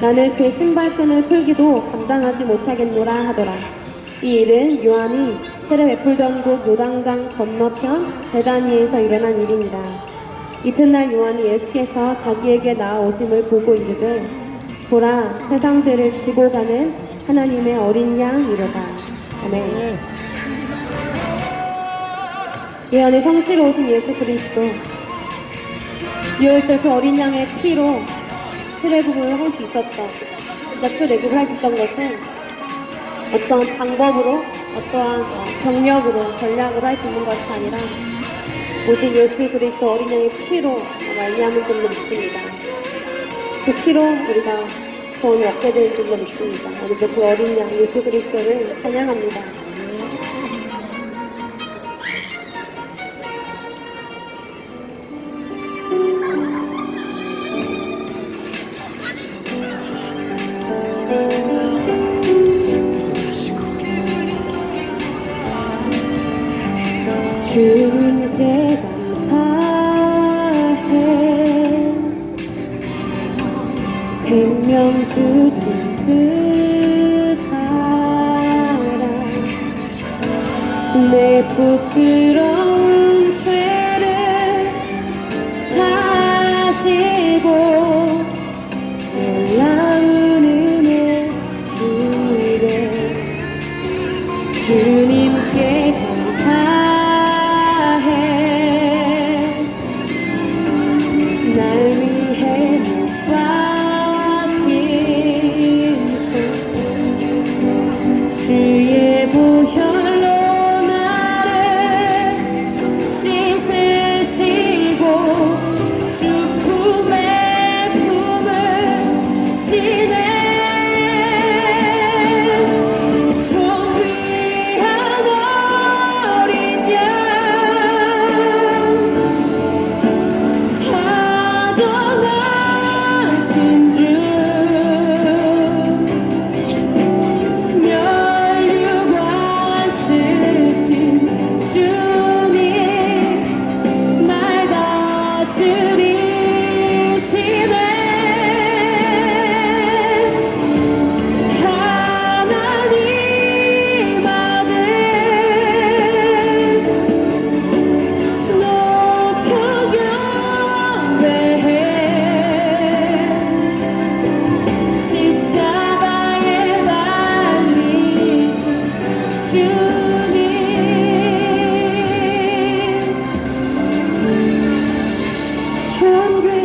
나는 그 신발끈을 풀기도 감당하지 못하겠노라 하더라. 이 일은 요한이 세례 베풀던 곳 요단강 건너편 베다니에서 일어난 일이니라. 이튿날 요한이 예수께서 자기에게 나아오심을 보고 이르되 보라 세상 죄를 지고 가는 하나님의 어린 양이로다. 아멘. 예언의 성취로 오신 예수 그리스도 유월절 그 어린 양의 피로 출애굽을 할 수 있었다 진짜 출애굽을 할 수 있던 것은 어떤 방법으로 어떠한 어, 병력으로 전략으로 할 수 있는 것이 아니라 오직 예수 그리스도 어린 양의 피로 말미암은 줄로 믿습니다. 그 피로 우리가 구원을 얻게 될 줄로 믿습니다. 오늘도 그 어린 양 예수 그리스도를 찬양합니다. 사 존귀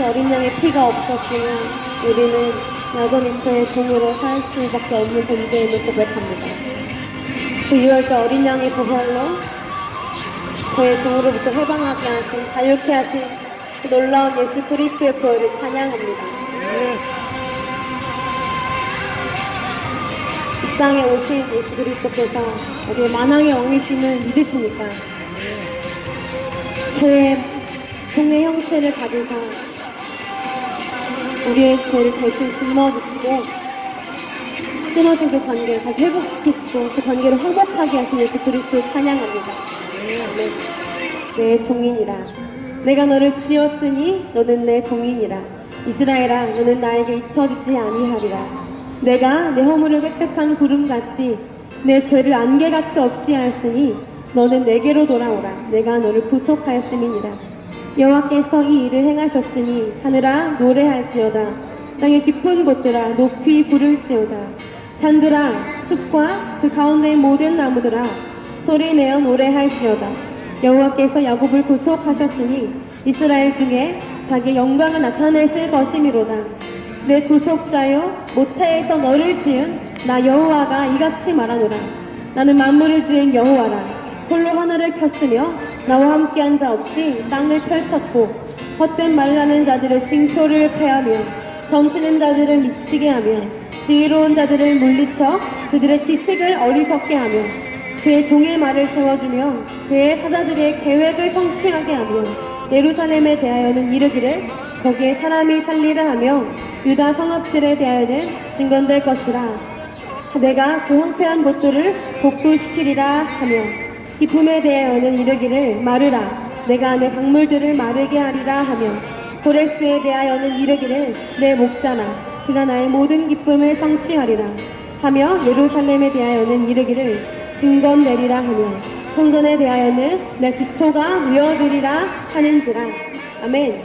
그 어린 양의 피가 없었으면 우리는 여전히 죄의 종으로 살 수밖에 없는 존재임을 고백합니다. 그 유월절 어린 양의 부활로 저의 종으로부터 해방하게 하신 자유케 하신 그 놀라운 예수 그리스도의 부활을 찬양합니다. 이 땅에 오신 예수 그리스도께서 어디 만왕의 왕이심을 믿으십니까? 죄의 종의 형체를 가지사 우리의 죄를 대신 짊어지시고 끊어진 그 관계를 다시 회복시키시고 그 관계를 회복하게 하신 예수 그리스도를 찬양합니다. 아멘. 내 종인이라. 내가 너를 지었으니 너는 내 종인이라. 이스라엘아 너는 나에게 잊혀지지 아니하리라. 내가 내 허물을 빽빽한 구름같이 내 죄를 안개같이 없이 하였으니 너는 내게로 돌아오라. 내가 너를 구속하였음이니라 여호와께서 이 일을 행하셨으니 하늘아 노래할지어다. 땅의 깊은 곳들아 높이 부를지어다. 산들아 숲과 그 가운데의 모든 나무들아 소리 내어 노래할지어다. 여호와께서 야곱을 구속하셨으니 이스라엘 중에 자기 영광을 나타내실 것이미로다. 내 구속자여 모태에서 너를 지은 나 여호와가 이같이 말하노라. 나는 만물을 지은 여호와라. 홀로 하늘을 켰으며 나와 함께한 자 없이 땅을 펼쳤고 헛된 말하는 자들의 징표를 패하며 점치는 자들을 미치게 하며 지혜로운 자들을 물리쳐 그들의 지식을 어리석게 하며 그의 종의 말을 세워주며 그의 사자들의 계획을 성취하게 하며 예루살렘에 대하여는 이르기를 거기에 사람이 살리라 하며 유다 성읍들에 대하여는 증건될 것이라. 내가 그 황폐한 곳들을 복구시키리라 하며 기쁨에 대하여는 이르기를 마르라. 내가 내 강물들을 마르게 하리라 하며 고레스에 대하여는 이르기를 내 목자라 그가 나의 모든 기쁨을 성취하리라 하며 예루살렘에 대하여는 이르기를 증건 내리라 하며 성전에 대하여는 내 기초가 누여지리라 하는지라. 아멘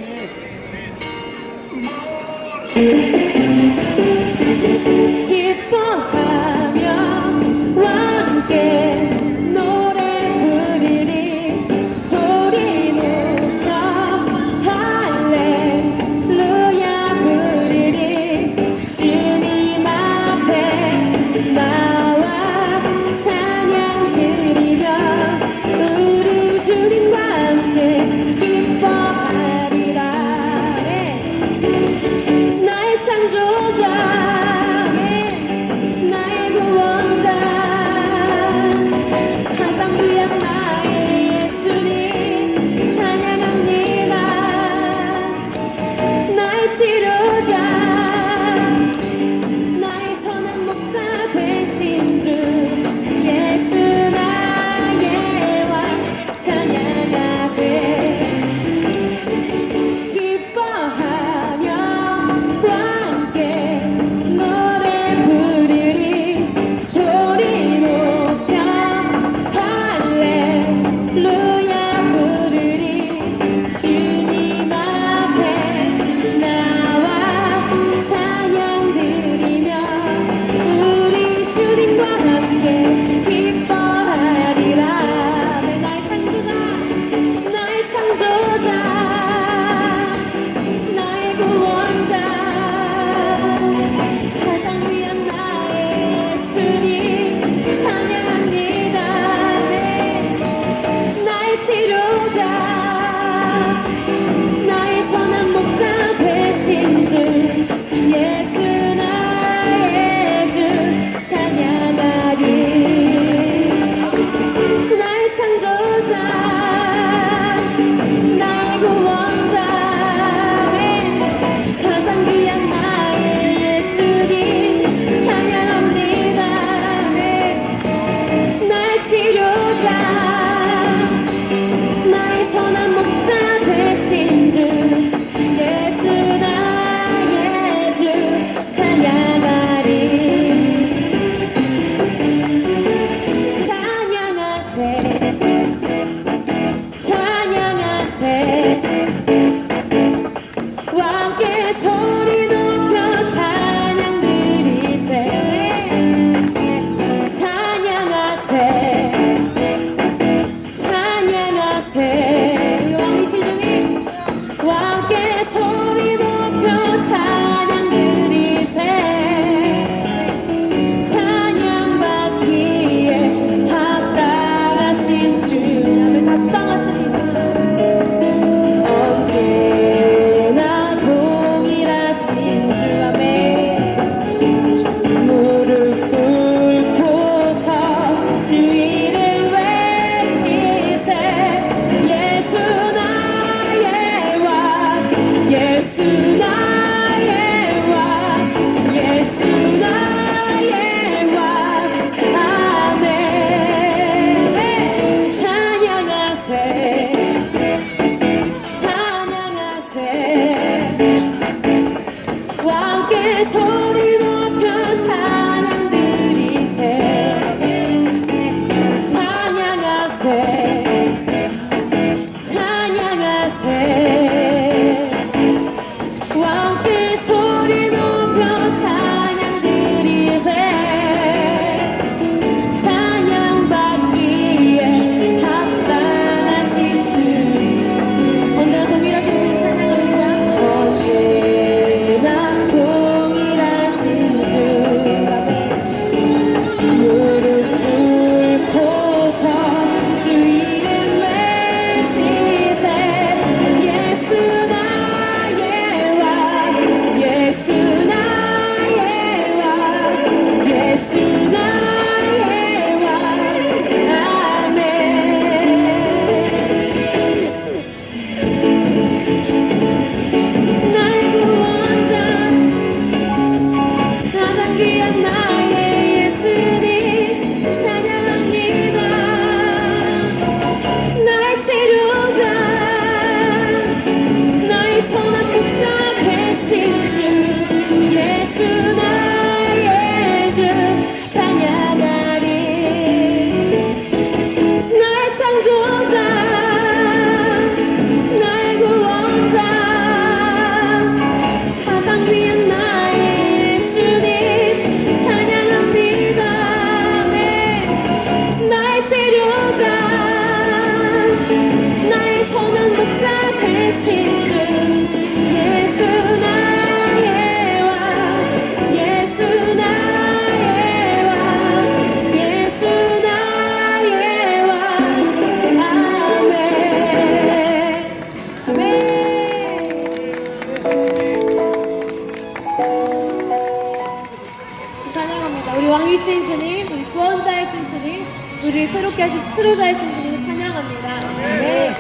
하신 수로자이신 주님을 찬양합니다. 네.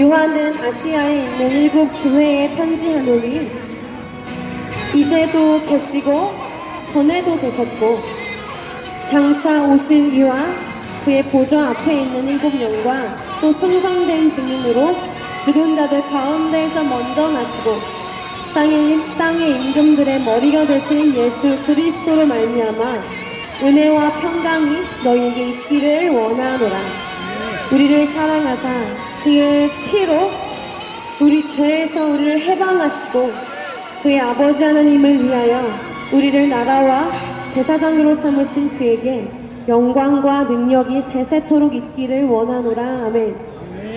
요한은 아시아에 있는 일곱 교회에 편지하노니 이제도 계시고 전에도 계셨고 장차 오실 이와 그의 보좌 앞에 있는 일곱 영과 또 충성된 증인으로 죽은 자들 가운데에서 먼저 나시고 땅의, 땅의 임금들의 머리가 되신 예수 그리스도로 말미암아 은혜와 평강이 너희에게 있기를 원하노라. 우리를 사랑하사 그의 피로 우리 죄에서 우리를 해방하시고 그의 아버지 하나님을 위하여 우리를 나라와 제사장으로 삼으신 그에게 영광과 능력이 세세토록 있기를 원하노라. 아멘.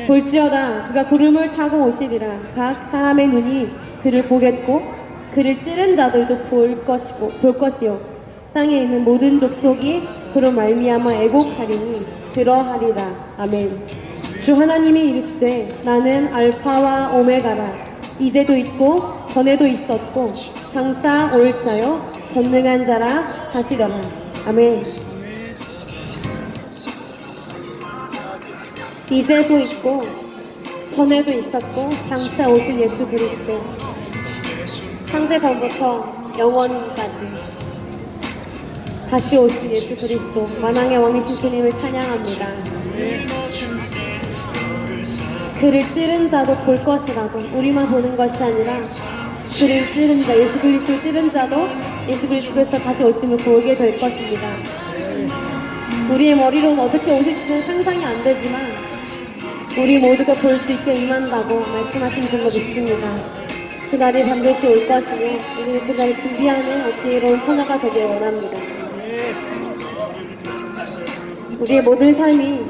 볼지어다 그가 구름을 타고 오시리라. 각 사람의 눈이 그를 보겠고 그를 찌른 자들도 볼 것이고 볼 것이요 땅에 있는 모든 족속이 그로 말미암아 애곡하리니 그러하리라. 아멘. 주 하나님이 이르시되 나는 알파와 오메가라. 이제도 있고 전에도 있었고 장차 올 자요. 전능한 자라 하시더라. 아멘. 이제도 있고 전에도 있었고 장차 오실 예수 그리스도. 창세 전부터 영원까지 다시 오실 예수 그리스도 만왕의 왕이신 주님을 찬양합니다. 그를 찌른 자도 볼 것이라고 우리만 보는 것이 아니라 그를 찌른 자 예수 그리스도를 찌른 자도 예수 그리스도에서 다시 오심을 보게 될 것입니다. 우리의 머리로는 어떻게 오실지는 상상이 안 되지만 우리 모두가 볼 수 있게 임한다고 말씀하신 줄로 믿습니다. 그날이 반드시 올 것이며 우리 그날을 준비하는 지혜로운 처녀가 되길 원합니다. 우리의 모든 삶이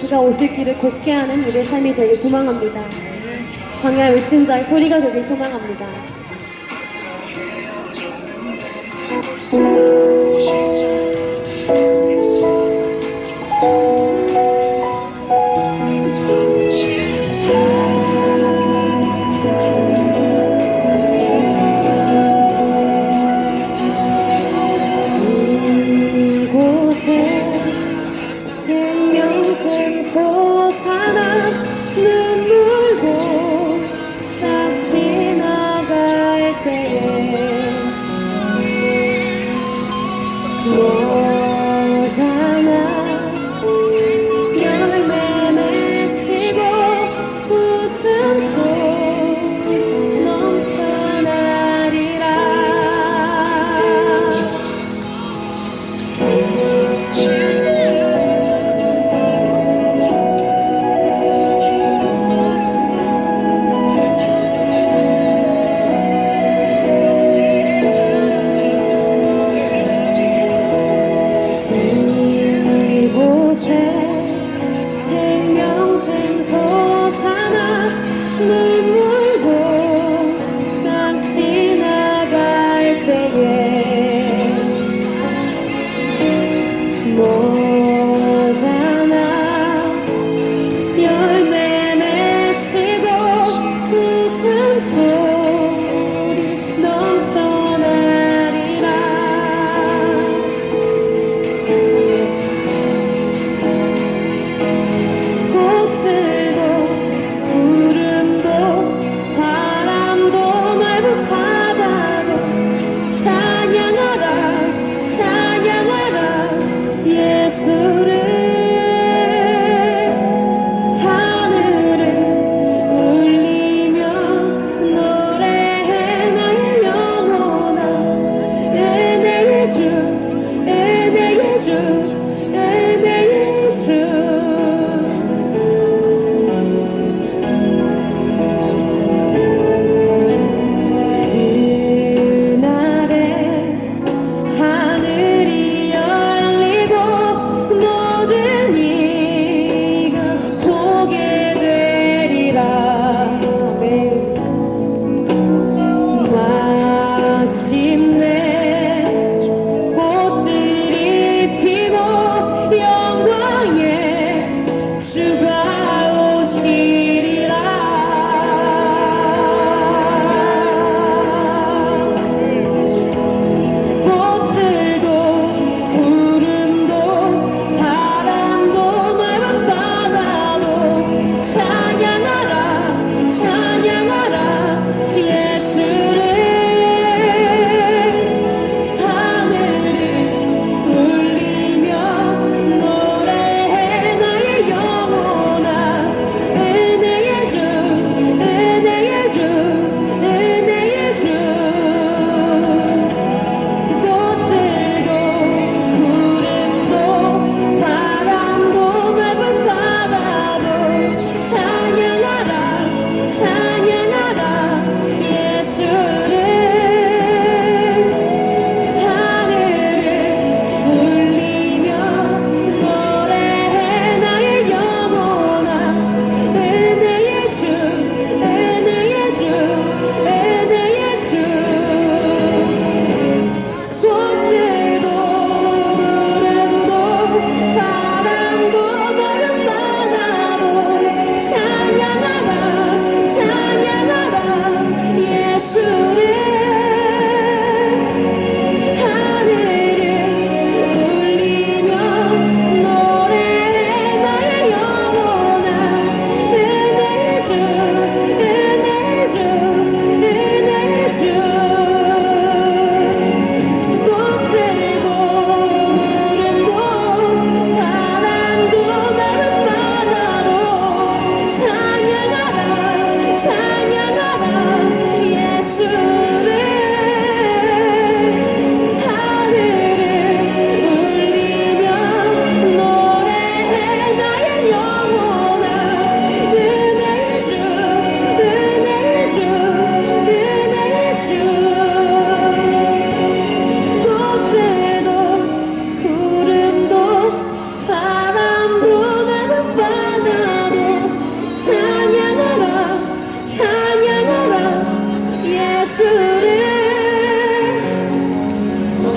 그가 오실 길을 곧게 하는 우리의 삶이 되길 소망합니다. 광야 외친 자의 소리가 되길 소망합니다. 이 너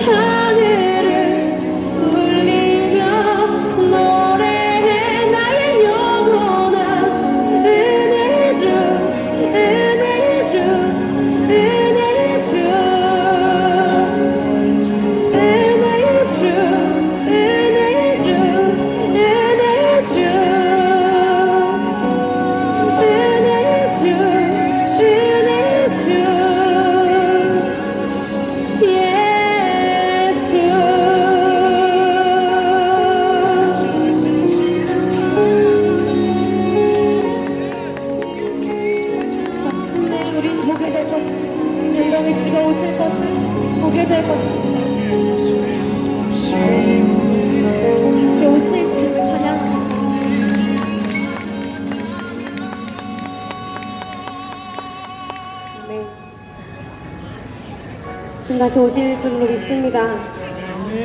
high. 다시 오실 주님을 찬양합니다. 네. 주님 다시 오실 줄로 믿습니다.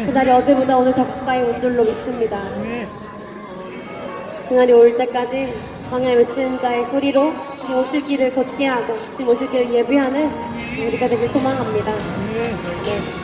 그날이 어제보다 오늘 더 가까이 온 줄로 믿습니다. 그날이 올 때까지 광야에 외치는 자의 소리로 주님 오실 길을 걷게 하고 주님 오실 길을 예비하는 우리가 되길 소망합니다. 네.